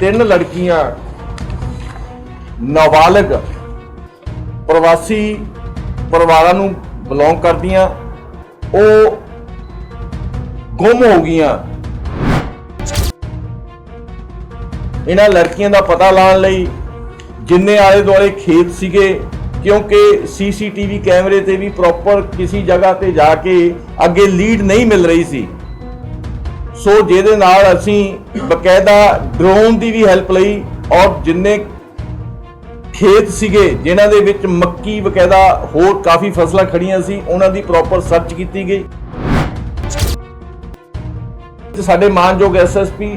ਤਿੰਨ ਲੜਕੀਆਂ, ਨਾਬਾਲਗ ਪ੍ਰਵਾਸੀ ਪਰਿਵਾਰਾਂ ਨੂੰ ਬਿਲੋਂਗ ਕਰਦੀਆਂ, ਉਹ ਗੁੰਮ ਹੋ ਗਈਆਂ। ਇਹਨਾਂ ਲੜਕੀਆਂ ਦਾ ਪਤਾ ਲਾਉਣ ਲਈ ਜਿੰਨੇ ਆਲੇ ਦੁਆਲੇ ਖੇਤ ਸੀਗੇ, ਕਿਉਂਕਿ ਸੀਸੀਟੀਵੀ ਕੈਮਰੇ ਤੇ ਵੀ ਪ੍ਰੋਪਰ ਕਿਸੇ ਜਗ੍ਹਾ ਤੇ ਜਾ ਕੇ ਅੱਗੇ ਲੀਡ ਨਹੀਂ ਮਿਲ ਰਹੀ ਸੀ। ਸੋ ਜਿਹਦੇ ਨਾਲ ਅਸੀਂ ਬਕਾਇਦਾ ਡਰੋਨ ਦੀ ਵੀ ਹੈਲਪ ਲਈ ਔਰ ਜਿੰਨੇ ਖੇਤ ਸੀਗੇ, ਜਿਨ੍ਹਾਂ ਦੇ ਵਿੱਚ ਮੱਕੀ ਬਕਾਇਦਾ ਹੋਰ ਕਾਫੀ ਫਸਲਾਂ ਖੜੀਆਂ ਸੀ, ਉਹਨਾਂ ਦੀ ਪ੍ਰੋਪਰ ਸਰਚ ਕੀਤੀ ਗਈ। ਸਾਡੇ ਮਾਨਯੋਗ ਐਸਐਸਪੀ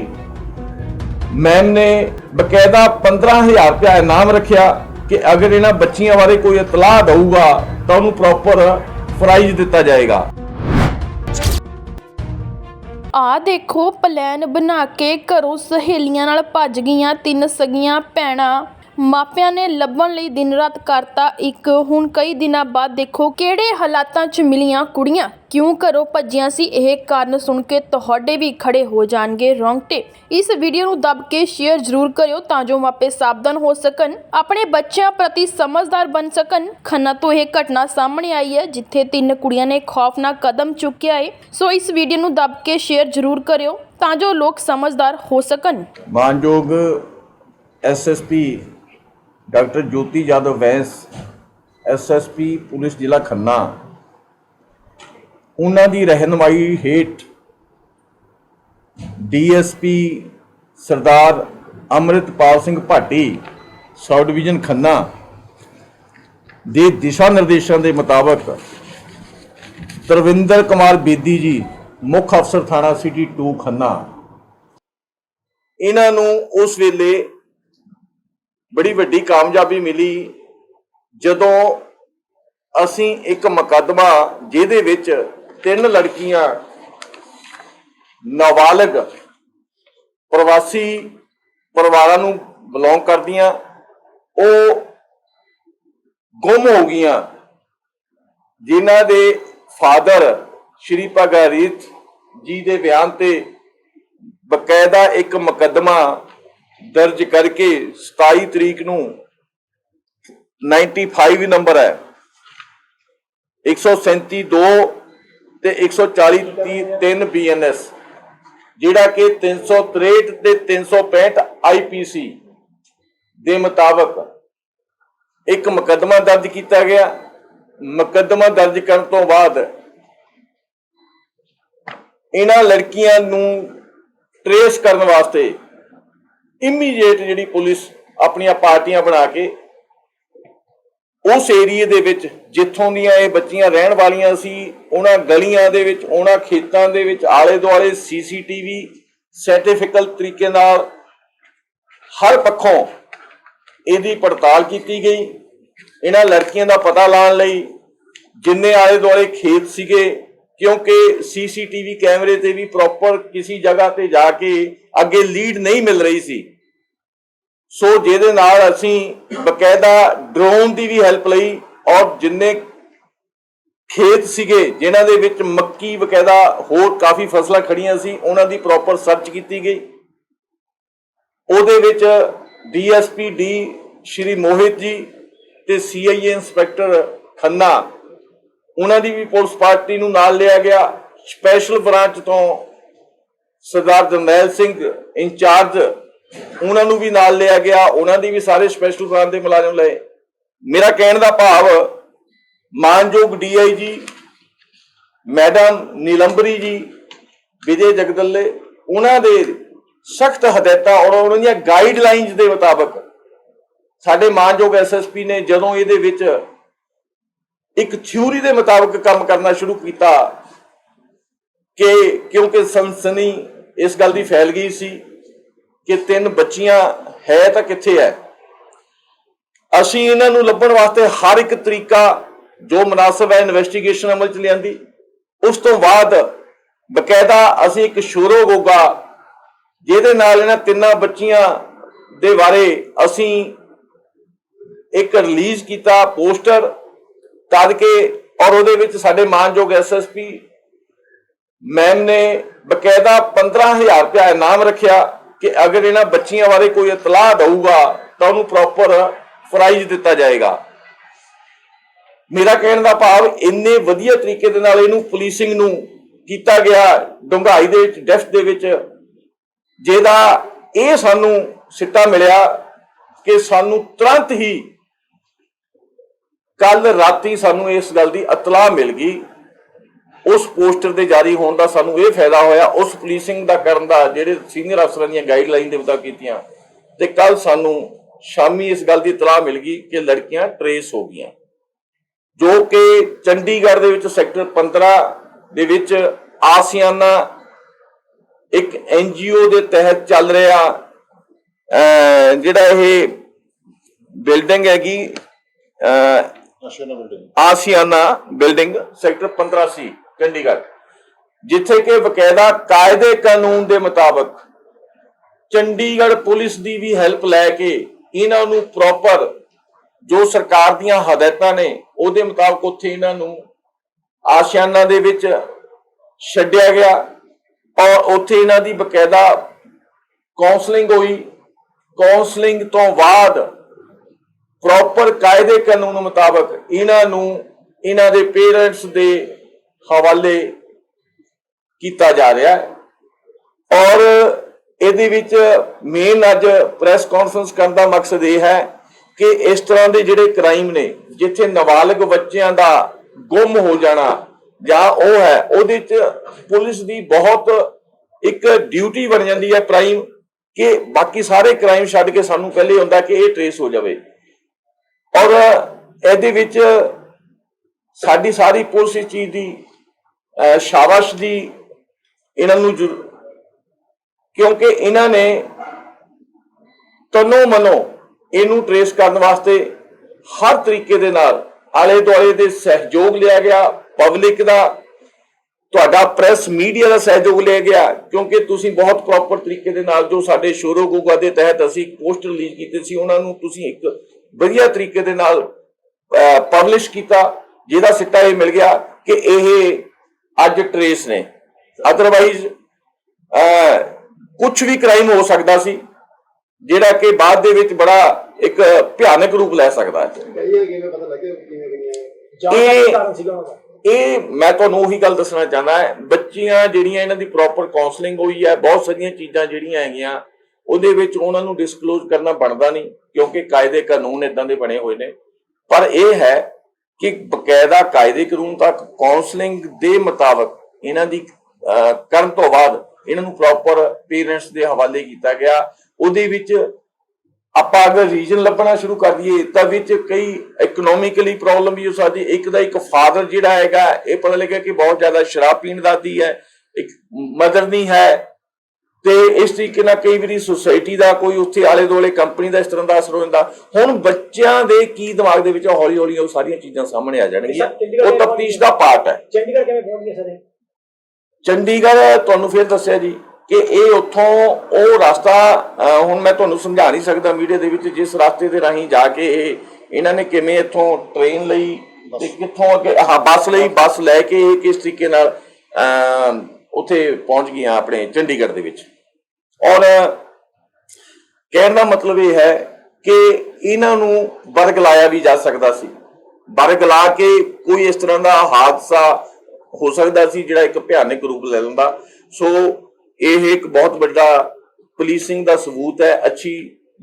ਮੈਮ ਨੇ ਬਕਾਇਦਾ 15000 ਰੁਪਇਆ ਇਨਾਮ ਰੱਖਿਆ ਕਿ ਅਗਰ ਇਹਨਾਂ ਬੱਚੀਆਂ ਬਾਰੇ ਕੋਈ ਇਤਲਾਹ ਦਊਗਾ ਤਾਂ ਉਹਨੂੰ ਪ੍ਰੋਪਰ ਪ੍ਰਾਈਜ਼ ਦਿੱਤਾ ਜਾਏਗਾ। ਆ ਦੇਖੋ, ਪਲੈਨ ਬਣਾ ਕੇ ਘਰੋਂ ਸਹੇਲੀਆਂ ਨਾਲ ਭੱਜ ਗਈਆਂ ਤਿੰਨ ਸਗੀਆਂ ਭੈਣਾਂ। ਮਾਪਿਆਂ ਨੇ ਲੱਭਣ ਲਈ ਦਿਨ ਰਾਤ ਕਰਤਾ ਇੱਕ। ਹੁਣ ਕਈ ਦਿਨਾਂ ਬਾਅਦ ਦੇਖੋ ਕਿਹੜੇ ਹਾਲਾਤਾਂ 'ਚ ਮਿਲੀਆਂ ਕੁੜੀਆਂ। ਕਿਉਂ ਘਰੋਂ ਭੱਜੀਆਂ ਸੀ? ਇਹ ਕਾਰਨ ਸੁਣ ਕੇ ਤੁਹਾਡੇ ਵੀ ਖੜੇ ਹੋ ਜਾਣਗੇ ਰੌਂਗਟੇ। ਇਸ ਵੀਡੀਓ ਨੂੰ ਦੱਬ ਕੇ ਸ਼ੇਅਰ ਜ਼ਰੂਰ ਕਰਿਓ ਤਾਂ ਜੋ ਮਾਪੇ ਸਾਵਧਾਨ ਹੋ ਸਕਣ। ਆਪਣੇ ਬੱਚਿਆਂ ਪ੍ਰਤੀ ਸਮਝਦਾਰ ਬਣ ਸਕਣ। ਖੰਨਾ ਤੋਂ ਇਹ ਘਟਨਾ ਸਾਹਮਣੇ ਆਈ ਹੈ, ਜਿੱਥੇ ਤਿੰਨ ਕੁੜੀਆਂ ਨੇ ਖੌਫਨਾਕ ਕਦਮ ਚੁੱਕਿਆ ਹੈ ਸੋ ਇਸ ਵੀਡੀਓ ਨੂੰ ਦੱਬ ਕੇ ਸ਼ੇਅਰ ਜ਼ਰੂਰ ਕਰਿਓ ਤਾਂ ਜੋ ਲੋਕ ਸਮਝਦਾਰ ਹੋ ਸਕਣ। ਮਾਨਯੋਗ SSP doctor Jyoti Jadhav Bains SSP police ਜ਼ਿਲ੍ਹਾ ਖੰਨਾ ਉਹਨਾਂ ਦੀ ਰਹਿਨਮਾਈ ਹੇਠ DSP Sardar Amritpal Singh Bhatti, sub division Khanna ਦੇ ਦਿਸ਼ਾ ਨਿਰਦੇਸ਼ਾਂ ਦੇ ਮੁਤਾਬਕ ਤਰਵਿੰਦਰ ਕੁਮਾਰ ਬੇਦੀ ਜੀ, ਮੁੱਖ ਅਫਸਰ ਥਾਣਾ ਸਿਟੀ 2 ਖੰਨਾ। ਇਹਨਾਂ ਨੂੰ ਉਸ ਵੇਲੇ ਬੜੀ ਵੱਡੀ ਕਾਮਯਾਬੀ ਮਿਲੀ ਜਦੋਂ ਅਸੀਂ ਇੱਕ ਮੁਕੱਦਮਾ ਜਿਹਦੇ ਵਿੱਚ ਤਿੰਨ ਲੜਕੀਆਂ, ਨਾਬਾਲਗ ਪ੍ਰਵਾਸੀ ਪਰਿਵਾਰਾਂ ਨੂੰ ਬਿਲੋਂਗ ਕਰਦੀਆਂ, ਉਹ ਗੁੰਮ ਹੋ ਗਈਆਂ, ਜਿਨ੍ਹਾਂ ਦੇ ਫਾਦਰ ਸ਼੍ਰੀ ਭਗਰੀਤ ਜੀ ਦੇ ਬਿਆਨ ਤੇ ਬਕਾਇਦਾ ਇੱਕ ਮੁਕੱਦਮਾ ਦਰਜ ਕਰਕੇ 27 ਤਰੀਕ ਨੂੰ 95 ਨੰਬਰ ਹੈ। 137 2 ਤੇ 140 3 ਬੀਐਨਐਸ ਜਿਹੜਾ ਕਿ 363 ਤੇ 365 ਆਈਪੀਸੀ ਦੇ ਮੁਤਾਬਕ ਇੱਕ ਮੁਕੱਦਮਾ ਦਰਜ ਕੀਤਾ ਗਿਆ। ਮੁਕੱਦਮਾ ਦਰਜ ਕਰਨ ਤੋਂ ਬਾਅਦ ਇਹਨਾਂ ਲੜਕੀਆਂ ਨੂੰ ਟਰੇਸ ਕਰਨ ਵਾਸਤੇ ਇਮੀਡੀਏਟ ਜਿਹੜੀ ਪੁਲਿਸ ਆਪਣੀਆਂ ਪਾਰਟੀਆਂ ਬਣਾ ਕੇ ਉਸ ਏਰੀਏ ਦੇ ਵਿੱਚ ਜਿੱਥੋਂ ਦੀਆਂ ਇਹ ਬੱਚੀਆਂ ਰਹਿਣ ਵਾਲੀਆਂ ਸੀ, ਉਹਨਾਂ ਗਲੀਆਂ ਦੇ ਵਿੱਚ, ਉਹਨਾਂ ਖੇਤਾਂ ਦੇ ਵਿੱਚ ਆਲੇ ਦੁਆਲੇ ਸੀਸੀਟੀਵੀ ਸਰਟੀਫਿਕਲ ਤਰੀਕੇ ਨਾਲ ਹਰ ਪੱਖੋਂ ਇਹਦੀ ਪੜਤਾਲ ਕੀਤੀ ਗਈ। ਇਹਨਾਂ ਲੜਕੀਆਂ ਦਾ ਪਤਾ ਲਾਉਣ ਲਈ ਜਿੰਨੇ ਆਲੇ ਦੁਆਲੇ ਖੇਤ ਸੀਗੇ, ਕਿਉਂਕਿ ਸੀਸੀਟੀਵੀ ਕੈਮਰੇ ਤੇ ਵੀ ਪ੍ਰੋਪਰ ਕਿਸੇ ਜਗ੍ਹਾ ਤੇ ਜਾ ਕੇ ਅੱਗੇ ਲੀਡ ਨਹੀਂ ਮਿਲ ਰਹੀ ਸੀ। ਸੋ ਜਿਹਦੇ ਨਾਲ ਅਸੀਂ ਬਕਾਇਦਾ ਡਰੋਨ ਦੀ ਵੀ ਹੈਲਪ ਲਈ ਔਰ ਜਿੰਨੇ ਖੇਤ ਸੀਗੇ, ਜਿਨ੍ਹਾਂ ਦੇ ਵਿੱਚ ਮੱਕੀ ਬਕਾਇਦਾ ਹੋਰ ਕਾਫੀ ਫਸਲਾਂ ਖੜੀਆਂ ਸੀ, ਉਹਨਾਂ ਦੀ ਪ੍ਰੋਪਰ ਸਰਚ ਕੀਤੀ ਗਈ। ਉਹਦੇ ਵਿੱਚ ਡੀਐਸਪੀ ਡੀ ਸ਼੍ਰੀ ਮੋਹਿਤ ਜੀ ਤੇ ਸੀਆਈਏ ਇੰਸਪੈਕਟਰ ਖੰਨਾ, ਉਹਨਾਂ ਦੀ ਵੀ ਪੁਲਿਸ ਪਾਰਟੀ ਨੂੰ ਨਾਲ ਲਿਆ ਗਿਆ। ਸਪੈਸ਼ਲ ਬ੍ਰਾਂਚ ਤੋਂ ਸਰਦਾਰ ਜਰਨੈਲ ਸਿੰਘ ਇੰਚਾਰਜ ਉਹਨਾਂ ਨੂੰ ਵੀ ਨਾਲ ਲਿਆ ਗਿਆ, ਉਹਨਾਂ ਦੀ ਵੀ ਸਾਰੇ ਸਪੈਸ਼ਲ ਬ੍ਰਾਂਚ ਦੇ ਮੁਲਾਜ਼ਮ ਲਏ। ਮੇਰਾ ਕਹਿਣ ਦਾ ਭਾਵ, ਮਾਨਯੋਗ ਡੀਆਈਜੀ ਮੈਡਮ ਨੀਲੰਬਰੀ ਜੀ, ਵਿਜੇ ਜਗਦੱਲੇ, ਉਹਨਾਂ ਦੇ ਸਖਤ ਹਦਾਇਤਾਂ ਔਰ ਉਹਨਾਂ ਦੀਆਂ ਗਾਈਡਲਾਈਨਸ ਦੇ ਮੁਤਾਬਕ ਸਾਡੇ ਮਾਨਯੋਗ ਐਸਐਸਪੀ ਨੇ ਜਦੋਂ ਇਹਦੇ ਵਿੱਚ ਇੱਕ ਥਿਊਰੀ ਦੇ ਮੁਤਾਬਕ ਕੰਮ ਕਰਨਾ ਸ਼ੁਰੂ ਕੀਤਾ ਕਿ ਕਿਉਂਕਿ ਸਨਸਨੀ ਇਸ ਗੱਲ ਦੀ ਫੈਲ ਗਈ ਸੀ ਕਿ ਤਿੰਨ ਬੱਚੀਆਂ ਹੈ ਤਾਂ ਕਿੱਥੇ ਹੈ? ਅਸੀਂ ਇਹਨਾਂ ਨੂੰ ਲੱਭਣ ਵਾਸਤੇ ਹਰ ਇੱਕ ਤਰੀਕਾ ਜੋ ਮناسب ਹੈ ਇਨਵੈਸਟੀਗੇਸ਼ਨ ਅਮਲ ਚ ਲਿਆਂਦੀ। ਉਸ ਤੋਂ ਬਾਅਦ ਬਕਾਇਦਾ ਅਸੀਂ ਇੱਕ ਸ਼ੋਰੋ ਗੋਗਾ ਜਿਹਦੇ ਨਾਲ ਇਹਨਾਂ ਤਿੰਨਾਂ ਬੱਚੀਆਂ ਦੇ ਬਾਰੇ ਅਸੀਂ ਇੱਕ ਰਿਲੀਜ਼ ਕੀਤਾ, ਪੋਸਟਰ ਤਦ ਕੇ ਔਰ ਉਹਦੇ ਵਿੱਚ ਸਾਡੇ ਮਾਨਯੋਗ ਐਸਐਸਪੀ ਮੈਮ ਨੇ ਬਕਾਇਦਾ 15000 ਰੁਪਏ ਇਨਾਮ ਰੱਖਿਆ। ਕਿ ਅਗਰ ਇਹਨਾਂ ਬੱਚੀਆਂ ਬਾਰੇ ਕੋਈ ਇਤਲਾਹ ਦਊਗਾ ਤਾਂ ਉਹਨੂੰ ਪ੍ਰੋਪਰ ਪ੍ਰਾਈਜ਼ ਦਿੱਤਾ ਜਾਏਗਾ। ਮੇਰਾ ਕਹਿਣ ਦਾ ਭਾਵ ਇੰਨੇ ਵਧੀਆ ਤਰੀਕੇ ਦੇ ਨਾਲ ਇਹਨੂੰ ਪੁਲਿਸਿੰਗ ਨੂੰ ਕੀਤਾ ਗਿਆ ਡੁੰਗਾਈ ਦੇ ਵਿੱਚ ਡੈਫ ਦੇ ਵਿੱਚ ਜਿਹਦਾ ਇਹ ਸਾਨੂੰ ਸਿੱਟਾ ਮਿਲਿਆ ਕਿ ਸਾਨੂੰ ਤੁਰੰਤ ਹੀ ਕੱਲ ਰਾਤੀ ਸਾਨੂੰ ਇਸ ਗੱਲ ਦੀ ਇਤਲਾਹ ਮਿਲ ਗਈ ਉਸ ਪੋਸਟਰ ਦੇ ਜਾਰੀ ਹੋਣ ਦਾ ਸਾਨੂੰ ਇਹ ਫਾਇਦਾ ਹੋਇਆ ਉਸ ਪੁਲਿਸਿੰਗ ਦਾ ਕਰਨ ਦਾ ਜਿਹੜੇ ਸੀਨੀਅਰ ਅਫਸਰਾਂ ਦੀਆਂ ਗਾਈਡਲਾਈਨ ਦੇ ਮੁਤਾਬਕ ਕੀਤੀਆਂ। ਤੇ ਕੱਲ ਸਾਨੂੰ ਸ਼ਾਮੀ ਇਸ ਗੱਲ ਦੀ ਇਤਲਾਹ ਮਿਲ ਗਈ ਕਿ ਲੜਕੀਆਂ ਟਰੇਸ ਹੋ ਗਈਆਂ। ਜੋ ਕਿ ਚੰਡੀਗੜ੍ਹ ਦੇ ਵਿੱਚ ਸੈਕਟਰ 15 ਦੇ ਵਿੱਚ ਆਸੀਆਨਾ ਇੱਕ ਐਨਜੀਓ ਦੇ ਤਹਿਤ ਚੱਲ ਰਿਹਾ ਜਿਹੜਾ ਇਹ ਬਿਲਡਿੰਗ ਹੈਗੀ ਆਸੀਆਨਾ ਬਿਲਡਿੰਗ ਸੈਕਟਰ 15 ਸੀ। ਚੰਡੀਗੜ੍ਹ, ਜਿੱਥੇ ਕਿ ਬਕਾਇਦਾ ਕਾਇਦੇ ਕਾਨੂੰਨ ਦੇ ਮੁਤਾਬਕ ਚੰਡੀਗੜ੍ਹ ਪੁਲਿਸ ਦੀ ਵੀ ਹੈਲਪ ਲੈ ਕੇ ਇਹਨਾਂ ਨੂੰ ਪ੍ਰੋਪਰ ਜੋ ਸਰਕਾਰ ਦੀਆਂ ਹਦਾਇਤਾਂ ਨੇ, ਉਹਦੇ ਮੁਤਾਬਕ ਉੱਥੇ ਇਹਨਾਂ ਨੂੰ ਆਸ਼ਿਆਨਾ ਦੇ ਵਿੱਚ ਛੱਡਿਆ ਗਿਆ ਔਰ ਉੱਥੇ ਇਹਨਾਂ ਦੀ ਬਕਾਇਦਾ ਕਾਉਂਸਲਿੰਗ ਹੋਈ। ਕਾਉਂਸਲਿੰਗ ਤੋਂ ਬਾਅਦ ਪ੍ਰੋਪਰ ਕਾਇਦੇ ਕਾਨੂੰਨ ਮੁਤਾਬਕ ਇਹਨਾਂ ਨੂੰ, ਇਹਨਾਂ ਦੇ ਪੇਰੈਂਟਸ ਦੇ ਹਵਾਲੇ ਕੀਤਾ ਜਾ ਰਿਹਾ ਹੈ। ਔਰ ਇਹਦੇ ਵਿੱਚ ਮੇਨ ਅੱਜ ਪ੍ਰੈਸ ਕਾਨਫਰੰਸ ਕਰਨ ਦਾ ਮਕਸਦ ਇਹ ਹੈ ਕਿ ਇਸ ਤਰ੍ਹਾਂ ਦੇ ਜਿਹੜੇ ਕ੍ਰਾਈਮ ਨੇ, ਜਿੱਥੇ ਨਾਬਾਲਗ ਬੱਚਿਆਂ ਦਾ ਗੁੰਮ ਹੋ ਜਾਣਾ ਜਾਂ ਉਹ ਹੈ, ਉਹਦੇ ਚ ਪੁਲਿਸ ਦੀ ਬਹੁਤ ਇੱਕ ਡਿਊਟੀ ਬਣ ਜਾਂਦੀ ਹੈ ਪ੍ਰਾਈਮ ਕਿ ਬਾਕੀ ਸਾਰੇ ਕ੍ਰਾਈਮ ਛੱਡ ਕੇ ਸਾਨੂੰ ਪਹਿਲੇ ਹੁੰਦਾ ਕਿ ਇਹ ਟਰੇਸ ਹੋ ਜਾਵੇ। ਔਰ ਇਹਦੇ ਵਿੱਚ ਸਾਡੀ ਸਾਰੀ ਪੁਲਿਸ ਇਸ ਚੀਜ਼ ਦੀ ਸ਼ਾਬਾਸ਼ ਦੀ ਇਹਨਾਂ ਨੂੰ ਜ਼ਰੂ- ਕਿਉਂਕਿ ਇਹਨਾਂ ਨੇ ਤਨੋ ਮਨੋ ਇਹਨੂੰ ਟਰੇਸ ਕਰਨ ਵਾਸਤੇ ਹਰ ਤਰੀਕੇ ਦੇ ਨਾਲ ਆਲੇ ਦੁਆਲੇ ਦੇ ਸਹਿਯੋਗ ਲਿਆ ਗਿਆ ਪਬਲਿਕ ਦਾ, ਤੁਹਾਡਾ ਪ੍ਰੈਸ ਮੀਡੀਆ ਦਾ ਸਹਿਯੋਗ ਲਿਆ ਗਿਆ, ਕਿਉਂਕਿ ਤੁਸੀਂ ਬਹੁਤ ਪ੍ਰੋਪਰ ਤਰੀਕੇ ਦੇ ਨਾਲ ਜੋ ਸਾਡੇ ਸ਼ੋਰੋ ਗੋਗਾ ਦੇ ਤਹਿਤ ਅਸੀਂ ਪੋਸਟ ਰਿਲੀਜ਼ ਕੀਤੇ ਸੀ, ਉਹਨਾਂ ਨੂੰ ਤੁਸੀਂ ਇੱਕ ਵਧੀਆ ਤਰੀਕੇ ਦੇ ਨਾਲ ਪਬਲਿਸ਼ ਕੀਤਾ, ਜਿਹਦਾ ਸਿੱਟਾ ਇਹ ਮਿਲ ਗਿਆ ਕਿ ਇਹ ਅੱਜ ਟਰੇਸ ਨੇ। ਅਦਰਵਾਈਜ਼ ਕੁਝ ਵੀ ਕ੍ਰਾਈਮ ਹੋ ਸਕਦਾ ਸੀ ਜਿਹੜਾ ਕਿ ਬਾਅਦ ਦੇ ਵਿੱਚ ਬੜਾ ਇੱਕ ਭਿਆਨਕ ਰੂਪ ਲੈ ਸਕਦਾ ਹੈ। ਇਹ ਮੈਂ ਤੁਹਾਨੂੰ ਉਹੀ ਗੱਲ ਦੱਸਣਾ ਚਾਹੁੰਦਾ ਹੈ ਬੱਚੀਆਂ ਜਿਹੜੀਆਂ ਇਹਨਾਂ ਦੀ ਪ੍ਰੋਪਰ ਕਾਉਂਸਲਿੰਗ ਹੋਈ ਹੈ ਬਹੁਤ ਸਾਰੀਆਂ ਚੀਜ਼ਾਂ ਜਿਹੜੀਆਂ ਹੈਗੀਆਂ ਉਹਦੇ ਵਿੱਚ ਉਹਨਾਂ ਨੂੰ ਡਿਸਕਲੋਜ਼ ਕਰਨਾ ਬਣਦਾ ਨਹੀਂ ਕਿਉਂਕਿ ਕਾਇਦੇ ਕਾਨੂੰਨ ਇਦਾਂ ਦੇ ਬਣੇ ਹੋਏ ਨੇ। ਪਰ ਇਹ ਹੈ ਕਿ ਬਕਾਇਦਾ ਕਾਇਦੇ ਕਾਨੂੰਨ ਤੱਕ ਕਾਉਂਸਲਿੰਗ ਦੇ ਮੁਤਾਬਕ ਇਹਨਾਂ ਦੀ ਕਰਨ ਤੋਂ ਬਾਅਦ ਇਹਨਾਂ ਨੂੰ ਪ੍ਰੋਪਰ ਪੇਰੈਂਟਸ ਦੇ ਹਵਾਲੇ ਕੀਤਾ ਗਿਆ। ਉਹਦੇ ਵਿੱਚ ਆਪਾਂ ਅਗਰ ਰੀਜਨ ਲੱਭਣਾ ਸ਼ੁਰੂ ਕਰ ਦਈਏ, ਤਾਂ ਵਿੱਚ ਕਈ ਇਕਨੋਮਿਕਲੀ ਪ੍ਰੋਬਲਮ ਵੀ ਹੋ ਸਕਦੀ ਇੱਕ ਦਾ ਇੱਕ ਫਾਦਰ ਜਿਹੜਾ ਹੈਗਾ, ਇਹ ਪਤਾ ਲੱਗਿਆ ਕਿ ਬਹੁਤ ਜ਼ਿਆਦਾ ਸ਼ਰਾਬ ਪੀਣ ਦਾ ਆਦੀ ਹੈ। ਇੱਕ ਮਦਰ ਨਹੀਂ ਹੈ। ਤੇ ਇਸ ਤਰੀਕੇ ਨਾਲ ਕਈ ਵਾਰੀ ਸੁਸਾਇਟੀ ਦਾ ਕੋਈ ਉੱਥੇ ਆਲੇ ਦੁਆਲੇ ਕੰਪਨੀ ਦਾ ਇਸ ਤਰ੍ਹਾਂ ਦਾ ਅਸਰ ਹੋ ਜਾਂਦਾ। ਹੁਣ ਬੱਚਿਆਂ ਦੇ ਕੀ ਦਿਮਾਗ ਦੇ ਵਿੱਚ ਹੌਲੀ ਹੌਲੀ ਉਹ ਸਾਰੀਆਂ ਚੀਜ਼ਾਂ ਸਾਹਮਣੇ ਆ ਜਾਣਗੀਆਂ। ਉਹ ਤਫਤੀਸ਼ ਦਾ ਪਾਰਟ ਹੈ। ਚੰਡੀਗੜ੍ਹ ਕਿਵੇਂ ਪਹੁੰਚ ਗਏ ਸਾਰੇ? ਚੰਡੀਗੜ੍ਹ ਤੁਹਾਨੂੰ ਫਿਰ ਦੱਸਿਆ ਜੀ ਕਿ ਇਹ ਉੱਥੋਂ ਉਹ ਰਸਤਾ ਹੁਣ ਮੈਂ ਤੁਹਾਨੂੰ ਸਮਝਾ ਨਹੀਂ ਸਕਦਾ ਮੀਡੀਆ ਦੇ ਵਿੱਚ ਜਿਸ ਰਸਤੇ ਦੇ ਰਾਹੀਂ ਜਾ ਕੇ ਇਹ ਇਹਨਾਂ ਨੇ ਕਿਵੇਂ ਇੱਥੋਂ ਟ੍ਰੇਨ ਲਈ ਤੇ ਕਿੱਥੋਂ ਅੱਗੇ ਹਾਂ ਬੱਸ ਲਈ ਬੱਸ ਲੈ ਕੇ ਇਹ ਕਿਸ ਤਰੀਕੇ ਨਾਲ ਉੱਥੇ ਪਹੁੰਚ ਗਈਆਂ ਆਪਣੇ ਚੰਡੀਗੜ੍ਹ ਦੇ ਵਿੱਚ। ਔਰ ਕਹਿਣ ਦਾ ਮਤਲਬ ਇਹ ਹੈ ਕਿ ਇਹਨਾਂ ਨੂੰ ਵਰਗ ਲਾਇਆ ਵੀ ਜਾ ਸਕਦਾ ਸੀ। ਵਰਗ ਲਾ ਕੇ ਕੋਈ ਇਸ ਤਰ੍ਹਾਂ ਦਾ ਹਾਦਸਾ ਹੋ ਸਕਦਾ ਸੀ ਜਿਹੜਾ ਇੱਕ ਭਿਆਨਕ ਰੂਪ ਲੈ ਲੈਂਦਾ। ਸੋ ਇਹ ਇੱਕ ਬਹੁਤ ਵੱਡਾ ਪੁਲਿਸਿੰਗ ਦਾ ਸਬੂਤ ਹੈ। ਅੱਛੀ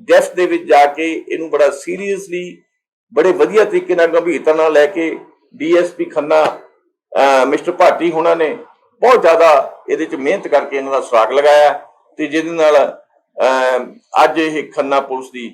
ਡੈਫ ਦੇ ਵਿੱਚ ਜਾ ਕੇ ਇਹਨੂੰ ਬੜਾ ਸੀਰੀਅਸਲੀ ਬੜੇ ਵਧੀਆ ਤਰੀਕੇ ਨਾਲ, ਗੰਭੀਰਤਾ ਨਾਲ ਲੈ ਕੇ ਡੀਐਸਪੀ ਖੰਨਾ ਮਿਸਟਰ ਭਾਟੀ ਹੁਣਾਂ ਨੇ ਬਹੁਤ ਜ਼ਿਆਦਾ ਇਹਦੇ ਚ ਮਿਹਨਤ ਕਰਕੇ ਇਹਨਾਂ ਦਾ ਸੁਰਾਗ ਲਗਾਇਆ। ਤੇ ਜਿਹਦੇ ਨਾਲ ਅਹ ਅੱਜ ਇਹ ਖੰਨਾ ਪੁਲਿਸ ਦੀ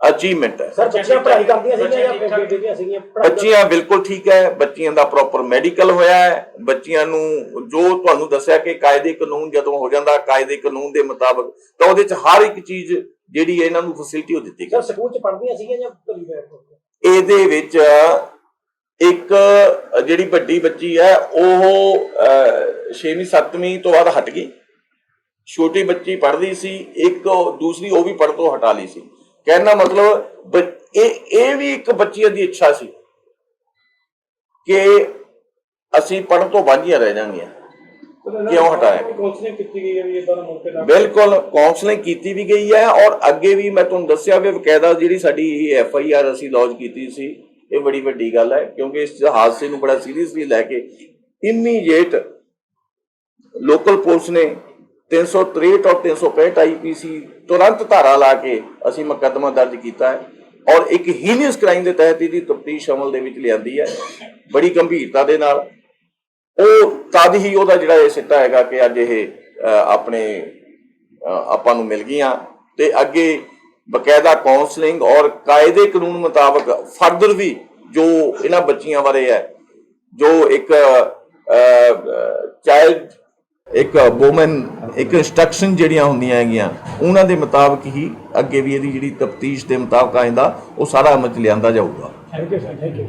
ਅਚੀਵਮੈਂਟ ਹੈ। ਸਰ ਬੱਚੀਆਂ ਪੜ੍ਹਾਈ ਕਰਦੀਆਂ ਸੀਗੀਆਂ ਜਾਂ ਬੇਟੀਆਂ ਸੀਗੀਆਂ? ਬੱਚੀਆਂ ਬਿਲਕੁਲ ਠੀਕ ਹੈ ਬੱਚੀਆਂ ਦਾ ਪ੍ਰੋਪਰ ਮੈਡੀਕਲ ਹੋਇਆ ਹੈ। ਬੱਚੀਆਂ ਨੂੰ ਜੋ ਤੁਹਾਨੂੰ ਦੱਸਿਆ ਕਿ ਕਾਇਦੇ ਕਾਨੂੰਨ ਜਦੋਂ ਹੋ ਜਾਂਦਾ ਕਾਇਦੇ ਕਾਨੂੰਨ ਦੇ ਮੁਤਾਬਕ ਤਾਂ ਉਹਦੇ ਚ ਹਰ ਇੱਕ ਚੀਜ਼ ਜਿਹੜੀ ਹੈ ਇਹਨਾਂ ਨੂੰ ਫੈਸਿਲਿਟੀ ਉਹ ਦਿੱਤੀ ਗਈ। ਸਰ ਸਕੂਲ ਚ ਪੜ੍ਹਦੀਆਂ ਸੀਗੀਆਂ ਜਾਂ ਘਰੀ ਬੈਠ ਕੇ? ਇਹਦੇ ਵਿੱਚ ਇੱਕ ਜਿਹੜੀ ਵੱਡੀ ਬੱਚੀ ਹੈ ਉਹ 6ਵੀਂ 7ਵੀਂ ਤੋਂ ਬਾਅਦ ਹਟ ਗਈ। ਛੋਟੀ ਬੱਚੀ ਪੜ੍ਹਦੀ ਸੀ ਇੱਕ ਦੂਸਰੀ ਉਹ ਵੀ ਪੜ੍ਹ ਤੋਂ ਹਟਾ ਲਈ ਸੀ ਕਹਿਣ ਮਤਲਬ ਇਹ ਇਹ ਵੀ ਇੱਕ ਬੱਚੀ ਦੀ ਇੱਛਾ ਸੀ ਕਿ ਅਸੀਂ ਪੜ੍ਹਨ ਤੋਂ ਵਾਂਝੀਆਂ ਰਹਿ ਜਾਾਂਗੀਆਂ ਕਿਉਂ ਹਟਾਇਆ ਗਿਆ। ਕਾਉਂਸਲਿੰਗ ਕੀਤੀ ਗਈ ਹੈ ਵੀ ਇਦਾਂ ਦਾ ਮੌਕੇ ਦਾ ਬਿਲਕੁਲ ਕਾਉਂਸਲਿੰਗ ਕੀਤੀ ਵੀ ਗਈ ਹੈ ਔਰ ਅੱਗੇ ਵੀ ਮੈਂ ਤੁਹਾਨੂੰ ਦੱਸਿਆ ਵੀ ਬਕਾਇਦਾ ਜਿਹੜੀ ਸਾਡੀ ਐਫ ਆਈ ਆਰ ਅਸੀਂ ਲੌਂਚ ਕੀਤੀ ਸੀ ਇਹ ਬੜੀ ਵੱਡੀ ਗੱਲ ਹੈ ਕਿਉਂਕਿ ਇਸ ਹਾਦਸੇ ਨੂੰ ਬੜਾ ਸੀਰੀਅਸਲੀ ਲੈ ਕੇ ਇਮੀਡੀਏਟ ਲੋਕਲ ਪੁਲਿਸ ਨੇ 363 ਔਰ 365 ਆਈਪੀਸੀ ਤੁਰੰਤ ਧਾਰਾ ਲਾ ਕੇ ਅਸੀਂ ਮੁਕੱਦਮਾ ਦਰਜ ਕੀਤਾ ਹੈ ਔਰ ਇੱਕ ਹੀਨੀਅਸ ਕ੍ਰਾਈਮ ਦੇ ਤਹਿਤ ਇਹਦੀ ਤਫਤੀਸ਼ ਅਮਲ ਦੇ ਵਿੱਚ ਲਿਆਂਦੀ ਹੈ, ਬੜੀ ਗੰਭੀਰਤਾ ਦੇ ਨਾਲ। ਉਹ ਤਦ ਹੀ ਉਹਦਾ ਜਿਹੜਾ ਇਹ ਸਿੱਟਾ ਹੈਗਾ ਕਿ ਅੱਜ ਇਹ ਆਪਣੇ ਆਪਾਂ ਨੂੰ ਮਿਲ ਗਈਆਂ ਤੇ ਅੱਗੇ ਬਕਾਇਦਾ ਕਾਉਂਸਲਿੰਗ ਔਰ ਕਾਇਦੇ ਕਾਨੂੰਨ ਮੁਤਾਬਕ ਫਰਦਰ ਵੀ ਜੋ ਇਹਨਾਂ ਬੱਚੀਆਂ ਬਾਰੇ ਹੈ, ਜੋ ਇੱਕ ਚਾਈਲਡ ਇੱਕ ਵੂਮਨ ਇੱਕ ਇਨਸਟਰਕਸ਼ਨ ਜਿਹੜੀਆਂ ਹੁੰਦੀਆਂ ਹੈਗੀਆਂ, ਉਹਨਾਂ ਦੇ ਮੁਤਾਬਕ ਹੀ ਅੱਗੇ ਵੀ ਇਹਦੀ ਜਿਹੜੀ ਤਫਤੀਸ਼ ਦੇ ਮੁਤਾਬਕ ਆਇੰਦਾ, ਉਹ ਸਾਰਾ ਅਮਲ ਚ ਲਿਆਂਦਾ ਜਾਊਗਾ। Thank you sir thank you